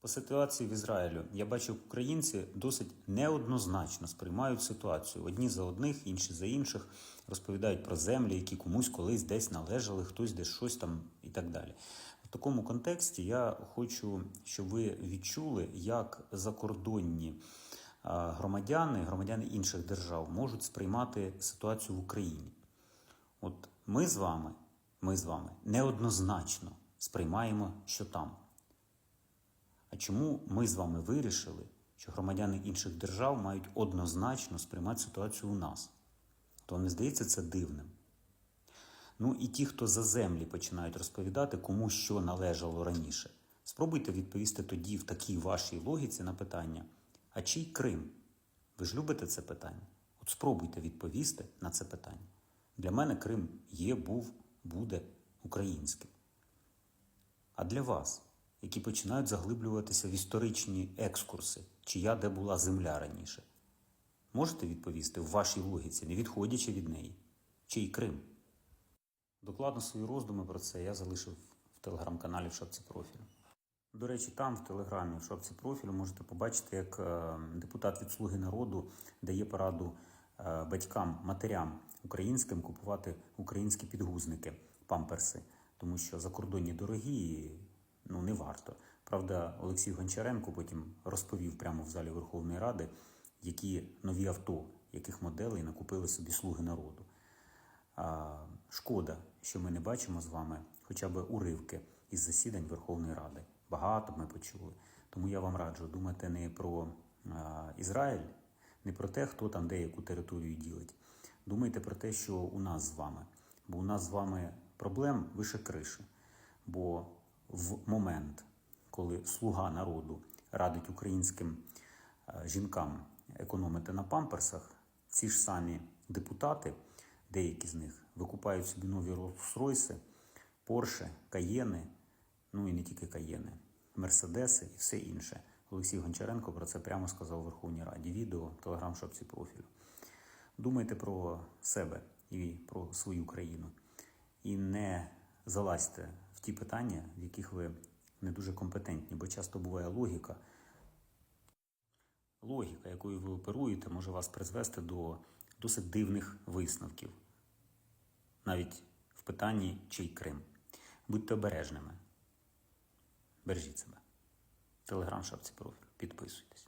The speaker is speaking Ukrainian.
По ситуації в Ізраїлю я бачу, українці досить неоднозначно сприймають ситуацію. Одні за одних, інші за інших розповідають про землі, які комусь колись десь належали, хтось десь щось там і так далі. В такому контексті я хочу, щоб ви відчули, як закордонні громадяни, громадяни інших держав можуть сприймати ситуацію в Україні. От ми з вами, ми з вами неоднозначно сприймаємо, що там. А чому ми з вами вирішили, що громадяни інших держав мають однозначно сприймати ситуацію у нас? То не здається це дивним? Ну і ті, хто за землі починають розповідати, кому що належало раніше. Спробуйте відповісти тоді в такій вашій логіці на питання: а чий Крим? Ви ж любите це питання? От спробуйте відповісти на це питання. Для мене Крим є, був, буде українським. А для вас, які починають заглиблюватися в історичні екскурси, чия де була земля раніше, можете відповісти в вашій логіці, не відходячи від неї, чий Крим? Докладно свої роздуми про це я залишив в телеграм-каналі в шапці профілю. До речі, там в телеграмі в шапці профілю можете побачити, як е, депутат від Слуги народу дає пораду е, батькам, матерям українським купувати українські підгузники, памперси, тому що закордонні дорогі ну не варто. Правда, Олексій Гончаренко потім розповів прямо в залі Верховної Ради, які нові авто, яких моделей накупили собі слуги народу. А, Шкода, що ми не бачимо з вами хоча б уривки із засідань Верховної Ради. Багато ми почули. Тому я вам раджу думати не про а, Ізраїль, не про те, хто там де яку територію ділить. Думайте про те, що у нас з вами. Бо у нас з вами проблем вище криші. Бо в момент, коли слуга народу радить українським е, жінкам економити на памперсах, ці ж самі депутати, деякі з них, викупають собі нові Rolls-Royce, Порше, Каєни, ну і не тільки Каєни, Мерседеси і все інше. Олексій Гончаренко про це прямо сказав у Верховній Раді. Відео, телеграм-шапці профілю. Думайте про себе і про свою країну. І не залазьте ті питання, в яких ви не дуже компетентні, бо часто буває логіка. Логіка, якою ви оперуєте, може вас призвести до досить дивних висновків, навіть в питанні чий Крим. Будьте обережними. Бережіть себе. Телеграм шапці профіль. Підписуйтесь.